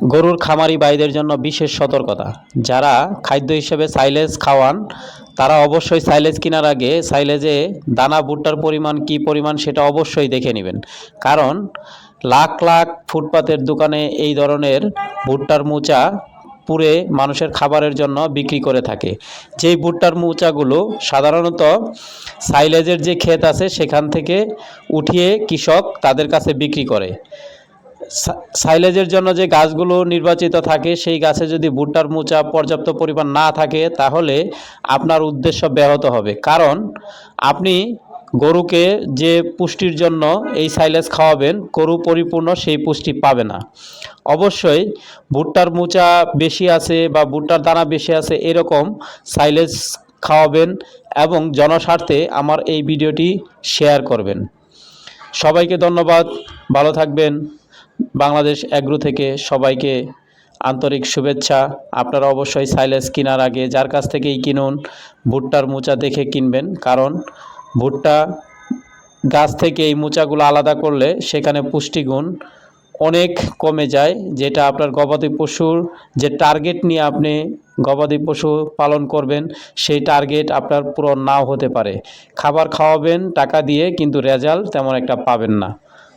গরুর খামারি ভাইদের জন্য বিশেষ সতর্কতা। যারা খাদ্য হিসেবে সাইলেজ খাওয়ান, তারা অবশ্যই সাইলেজ কেনার আগে সাইলেজে দানা ভুট্টার পরিমাণ কি পরিমাণ সেটা অবশ্যই দেখে নেবেন। কারণ লাখ লাখ ফুটপাতের দোকানে এই ধরনের ভুট্টার মোচা পুড়ে মানুষের খাবারের জন্য বিক্রি করে থাকে। যেই ভুট্টার মোচাগুলো সাধারণত সাইলেজের যে ক্ষেত আছে, সেখান থেকে উঠিয়ে কৃষক তাদের কাছে বিক্রি করে। সাইলেজের জন্য যে গাছগুলো নির্বাচিত থাকে, সেই গাছে যদি ভুট্টার মোচা পর্যাপ্ত পরিমাণ না থাকে, তাহলে আপনার উদ্দেশ্য ব্যাহত হবে। কারণ আপনি গরুকে যে পুষ্টির জন্য এই সাইলেজ খাওয়াবেন, গরু পরিপূর্ণ সেই পুষ্টি পাবে না। অবশ্যই ভুট্টার মোচা বেশি আছে বা ভুট্টার দানা বেশি আছে, এরকম সাইলেজ খাওয়াবেন এবং জনস্বার্থে আমার এই ভিডিওটি শেয়ার করবেন। সবাইকে ধন্যবাদ, ভালো থাকবেন। বাংলাদেশ অ্যাগ্রো থেকে সবাইকে আন্তরিক শুভেচ্ছা। আপনারা অবশ্যই সাইলেজ কেনার আগে যার কাছ থেকেই কিনুন, ভুট্টার মোচা দেখে কিনবেন। কারণ ভুট্টা গাছ থেকে এই মোচাগুলো আলাদা করলে সেখানে পুষ্টিগুণ অনেক কমে যায়, যেটা আপনার গবাদি পশুর যে টার্গেট নিয়ে আপনি গবাদি পশু পালন করবেন, সেই টার্গেট আপনার পূরণ নাও হতে পারে। খাবার খাওয়াবেন, টাকা দিয়ে, কিন্তু রেজাল্ট তেমন একটা পাবেন না।